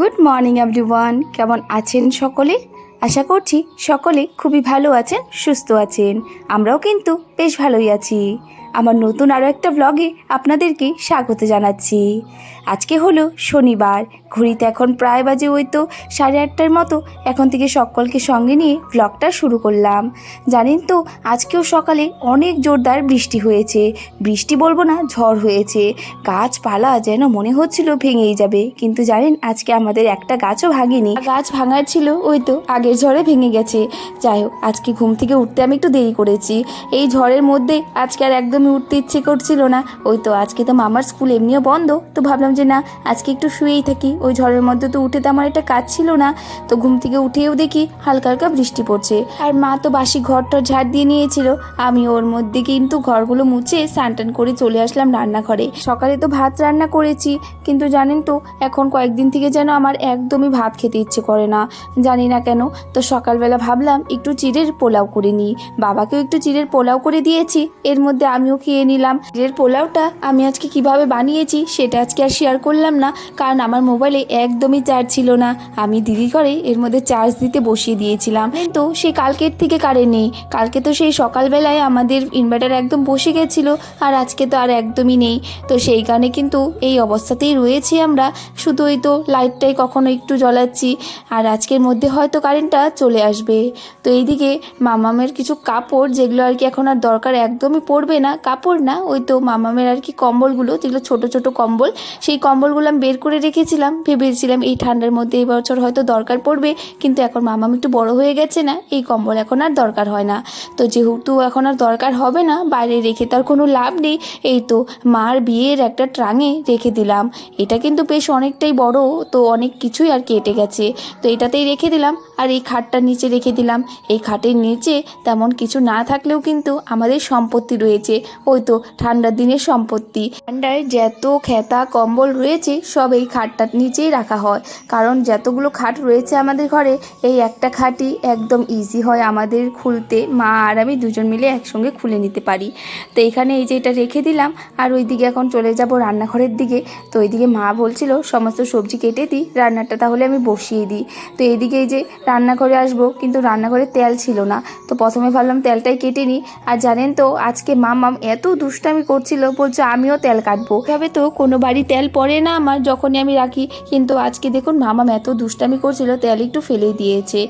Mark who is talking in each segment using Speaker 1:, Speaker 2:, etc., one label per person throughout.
Speaker 1: Good morning everyone কেমন আছেন সকলে? আশা করছি সকলে খুবই ভালো আছেন, সুস্থ আছেন। আমরাও কিন্তু বেশ ভালোই আছি। আমার নতুন আরও একটা ব্লগে আপনাদেরকে স্বাগত জানাচ্ছি। আজকে হলো শনিবার, ঘড়িতে এখন প্রায় বাজে ওই তো সাড়ে আটটার মতো, এখন থেকে সকলকে সঙ্গে নিয়ে ব্লগটা শুরু করলাম। জানেন তো, আজকেও সকালে অনেক জোরদার বৃষ্টি হয়েছে। বৃষ্টি বলব না, ঝড় হয়েছে। গাছপালা যেন মনে হচ্ছিল ভেঙেই যাবে। কিন্তু জানেন, আজকে আমাদের একটা গাছও ভাঙেনি। গাছ ভাঙার ছিল ওই তো, আগের ঝড়ে ভেঙে গেছে। যাই হোক, আজকে ঘুম থেকে উঠতে আমি একটু দেরি করেছি। এই ঝড়ের মধ্যে আজকে আর একদমই উঠতে ইচ্ছে করছিল না। ওই তো আজকে তো মামার স্কুল এমনিও বন্ধ। তো ভাবলাম যে না, আজকে একটু শুয়েই থাকি। ওই ঝড়ের মধ্যে তো উঠে তো আমার একটা কাজ ছিল না। তো ঘুম থেকে উঠেও দেখি হালকা হালকা বৃষ্টি পড়ছে। আর মা তো বাসি ঘরটার ঝাড় দিয়ে নিয়েছিল। আমি ওর মধ্যে কিন্তু ঘরগুলো মুছে স্নান করে চলে আসলাম রান্নাঘরে। সকালে তো ভাত রান্না করেছি। কিন্তু জানেন তো, এখন কয়েকদিন থেকে যেন আমার একদমই ভাত খেতে ইচ্ছে করে না। জানি না কেন, তো সকালবেলা ভাবলাম একটু চিড়ের পোলাও করে নিই। বাবাকেও একটু চিড়ের পোলাও করে দিয়েছি। এর মধ্যে আমিও খেয়ে নিলাম। চিড়ের পোলাওটা আমি আজকে কীভাবে বানিয়েছি সেটা আজকে আর শেয়ার করলাম না, কারণ আমার মোবাইলে একদমই চার্জ ছিল না। আমি দিদি করে এর মধ্যে চার্জ দিতে বসিয়ে দিয়েছিলাম। তো সে কালকের থেকে কারেন্ট নেই। কালকে তো সেই সকালবেলায় আমাদের ইনভার্টার একদম বসে গেছিল আর আজকে তো আর একদমই নেই। তো সেই কারণে কিন্তু এই অবস্থাতেই রয়েছি আমরা। শুধু ওই তো লাইটটাই কখনো একটু জ্বলাচ্ছি আর আজকের মধ্যে হয়তো কারেন্টটা চলে আসবে। তো এইদিকে মামামের কিছু কাপড় যেগুলো আর কি এখন আর দরকার একদমই পড়বে না কাপড় না, ওই তো মামামের আর কি কম্বলগুলো, যেগুলো ছোট ছোট কম্বল, সেই কম্বলগুলো আমি বের করে রেখেছিলাম, ভেবেছিলাম এই ঠান্ডার মধ্যে এই বছর হয়তো দরকার পড়বে, কিন্তু এখন মামাম একটু বড় হয়ে গেছে না, এই কম্বল এখন আর দরকার হয় না। তো যেহেতু এখন আর দরকার হবে না, বাইরে রেখে তার কোনো লাভ নেই, এই তো মার বিয়ের একটা ট্রাঙে রেখে দিলাম। এটা কিন্তু বেশ অনেকটাই বড়, তো অনেক কিছুই আর কেটে গেছে। তো এটাতেই রেখে দিলাম, আর এই খাটটার নিচে রেখে দিলাম। এই খাটের নিচে তেমন কিছু না থাকলেও কিন্তু আমাদের সম্পত্তি রয়েছে। ওই তো ঠান্ডার দিনের সম্পত্তি। ঠান্ডায় যত খেতা কম্বল রয়েছে, সব এই খাটটার নিচেই রাখা হয়। কারণ যতগুলো খাট রয়েছে আমাদের ঘরে, এই একটা খাটই একদম ইজি হয় আমাদের খুলতে। মা আর আমি দুজন মিলে একসঙ্গে খুলে নিতে পারি। তো এখানে এই যে এটা রেখে দিলাম, আর ওইদিকে এখন চলে যাব রান্নাঘরের দিকে। তো ওইদিকে মা বলছিল, সমস্ত সবজি কেটে দিই, রান্নাটা তাহলে আমি বসিয়ে দিই। তো এইদিকে এই যে রান্নাঘরে আসব, কিন্তু রান্নাঘরে তেল ছিল না। তো প্রথমে ভাবলাম তেলটাই কেটে নিই। আর জানেন তো, আজকে মা মামাম এত দুষ্টামি করছিল, বলছে আমিও তেল কাটবো। এভাবে তো কোনো বাড়ি তেল পড়ে না আমার, যখনই আমি রাখি। কিন্তু আজকে দেখুন মামাম এত দুষ্টামি করছিল, তেল একটু ফেলেই দিয়েছে।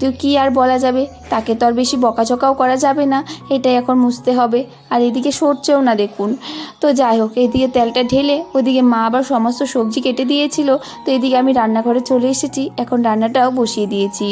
Speaker 1: তো কি আর বলা যাবে? তাকে তো আর বেশি বকাঝকাও করা যাবে না, এটাই এখন মুছতে হবে। আর এদিকে সরছেও না দেখুন। তো যাই হোক, এদিকে তেলটা ঢেলে, ওদিকে মা আবার সমস্ত সবজি কেটে দিয়েছিল। তো এদিকে আমি রান্নাঘরে চলে এসেছি, এখন রান্নাটাও বসিয়ে দিয়েছি।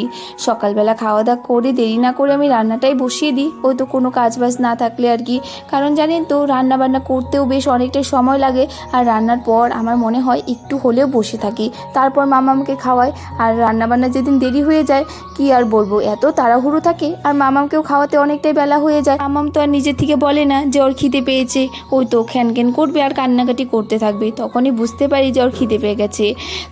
Speaker 1: সকালবেলা খাওয়া দাওয়া করে দেরি না করে আমি রান্নাটাই বসিয়ে দিই। ওই তো কোনো কাজ বাজ না থাকলে আর কি কারণ জানেন তো রান্না বান্না করতেও বেশ অনেকটাই সময় লাগে আর রান্নার পর আমার মনে হয় একটু হলেও বসে থাকি। তারপর মামা আমাকে খাওয়ায় আর রান্নাবান্না যেদিন দেরি হয়ে যায়, কি আর বলব, এত তাড়াহুড়ো থাকে আর মামামকেও খাওয়াতে অনেকটাই বেলা হয়ে যায়। মামাম তো আর নিজের থেকে বলে না যে ওর খিদে পেয়েছে, ওই তো খ্যান খ্যান করবে আর কান্নাকাটি করতে থাকবে, তখনই বুঝতে পারি যে ওর খিদে পেয়ে গেছে।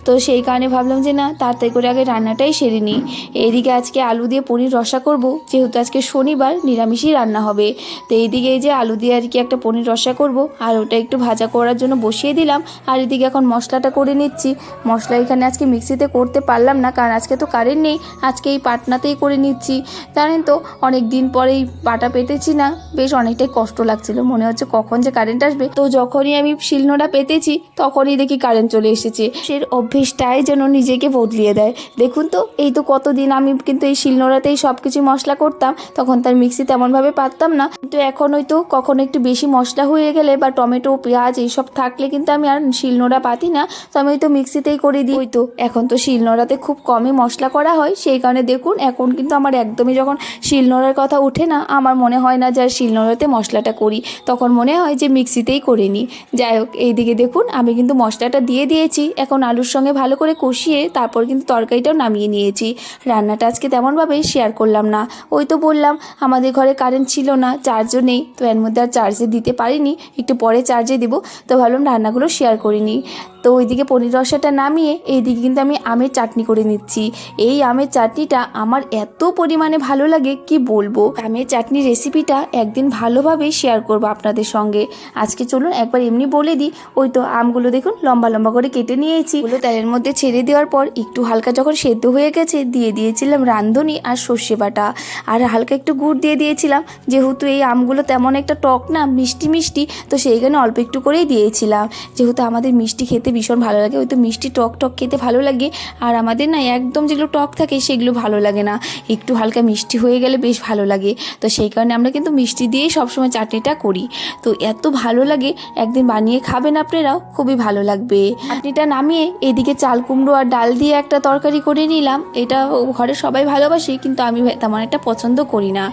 Speaker 1: তো সেই কারণে ভাবলাম যে না, তাড়াতাড়ি করে আগে রান্নাটাই সেরে নিই। এইদিকে আজকে আলু দিয়ে পনির রসা করব, যেহেতু আজকে শনিবার নিরামিষই রান্না হবে। তো এইদিকে এই যে আলু দিয়ে আর কি একটা পনির রসা করব। আর ওটা একটু ভাজা করার জন্য বসিয়ে দিলাম। আর এদিকে এখন মশলাটা করে নিচ্ছি। মশলা এখানে আজকে মিক্সিতে করতে পারলাম না, কারণ আজকে তো কারেন্ট নেই। আজকে এই পাটনাতেই করে নিচ্ছি। জানেন তো অনেক দিন পরেই পাটা পেতেছি না। বেশ অনেকটাই কষ্ট লাগছিল। মনে হচ্ছে কখন যে কারেন্ট আসবে। তো যখনই আমি শিলনোড়া পেতেছি, তখনই দেখি কারেন্ট চলে এসেছে। সে অভ্যেসটাই যেন নিজেকে বদলিয়ে দেয়। দেখুন তো, এই তো কতদিন আমি কিন্তু এই শিলনোড়াতেই সব কিছু মশলা করতাম। তখন তার মিক্সি তেমনভাবে পারতাম না। কিন্তু এখন ওই তো কখনো একটু বেশি মশলা হয়ে গেলে বা টমেটো, পেঁয়াজ এইসব থাকলে কিন্তু আমি আর শিলনোড়া পাতি না। তো আমি তো মিক্সিতেই করে দিই। ওই তো, এখন তো শিলনোড়াতে খুব কমই মশলা করা হয়। সেই কারণে দেখুন, এখন কিন্তু আমার একদমই যখন শিলনোড়ার কথা ওঠে না, আমার মনে হয় না যে আর শিলনোড়াতে মশলাটা করি। তখন মনে হয় যে মিক্সিতেই করে নিই। যাই হোক, এইদিকে দেখুন, আমি কিন্তু মশলাটা দিয়ে দিয়েছি। এখন আলুর সঙ্গে ভালো করে কষিয়ে তারপর কিন্তু তরকারিটাও নামিয়ে নিয়েছি। রান্নাটা আজকে তেমনভাবে শেয়ার করলাম না। ওই তো বললাম, আমাদের ঘরে কারেন্ট ছিল না চার্জও নেই। তো এর মধ্যে আর চার্জে দিতে পারিনি, একটু পরে চার্জে দেবো। তো ভাবলাম রান্নাগুলো শেয়ার করিনি তো ওইদিকে পনির রসাটা নামিয়ে এইদিকে কিন্তু আমি আমের চাটনি করে নিচ্ছি। এই আমের চাটনিটা আমার এত পরিমাণে ভালো লাগে, কি বলব? আমের চাটনি রেসিপিটা একদিন ভালোভাবেই শেয়ার করব আপনাদের সঙ্গে। আজকে চলুন একবার এমনি বলে দিই। ওই তো আমগুলো দেখুন, লম্বা লম্বা করে কেটে নিয়েছি। ওগুলো তেলের মধ্যে ছেড়ে দেওয়ার পর একটু হালকা যখন সেদ্ধ হয়ে গেছে, দিয়ে দিয়েছিলাম রাঁধুনি আর সর্ষে বাটা। আর হালকা একটু গুড় দিয়ে দিয়েছিলাম। যেহেতু এই আমগুলো তেমন একটা টক না মিষ্টি মিষ্টি, তো সেইখানে অল্প একটু করেই দিয়েছিলাম। যেহেতু আমাদের মিষ্টি খেতে ভীষণ ভালো লাগে, ওই তো মিষ্টি টক টক খেতে ভালো লাগে। আর আমাদের না একদম যেগুলো টক থাকে সেগুলো ভালো লাগে না। একটু হালকা মিষ্টি হয়ে গেলে বেশ ভালো লাগে। তো সেই কারণে আমরা কিন্তু মিষ্টি দিয়েই সবসময় চাটনিটা করি। তো এত ভালো লাগে, একদিন বানিয়ে খাবেন আপনারাও, খুবই ভালো লাগবে। চাটনিটা নামিয়ে এদিকে চাল কুমড়ো আর ডাল দিয়ে একটা তরকারি করে নিলাম। এটা ঘরে সবাই ভালোবাসে, কিন্তু আমি তেমন একটা পছন্দ করি না।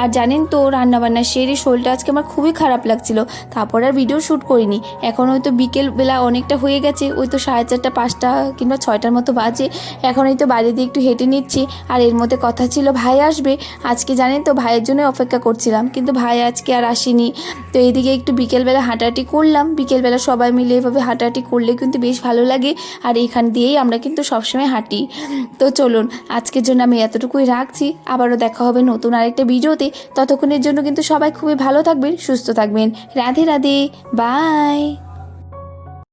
Speaker 1: আর জানেন তো রান্নাবান্না সেরে শরীরটা আজকে আমার খুবই খারাপ লাগছিল। তারপর আর ভিডিও শ্যুট করিনি। এখন হয়তো বিকেল বেলা অনেকটা হয়ে গেছে, ওই তো সাড়ে চারটা, পাঁচটা কিংবা ছয়টার মতো বাজে। এখন এই তো বাইরে দিয়ে একটু হেঁটে নিচ্ছি, আর এর মধ্যে কথা ছিল, ভাই আসবে। আজকে জানেন তো, ভাইয়ের জন্য অপেক্ষা করছিলাম, কিন্তু ভাই আজকে আর আসেনি। তো এইদিকে একটু বিকেলবেলা হাঁটাহাঁটি করলাম। বিকেলবেলা সবাই মিলে এভাবে হাঁটাহাঁটি করলে কিন্তু বেশ ভালো লাগে, আর এখান দিয়েই আমরা কিন্তু সবসময় হাঁটি। তো চলুন, আজকের জন্য আমি এতটুকুই রাখছি। আবারও দেখা হবে নতুন আরেকটা ভিডিওতে ততক্ষণের জন্য কিন্তু সবাই খুবই ভালো থাকবেন সুস্থ থাকবেন। রাধে রাধে বাই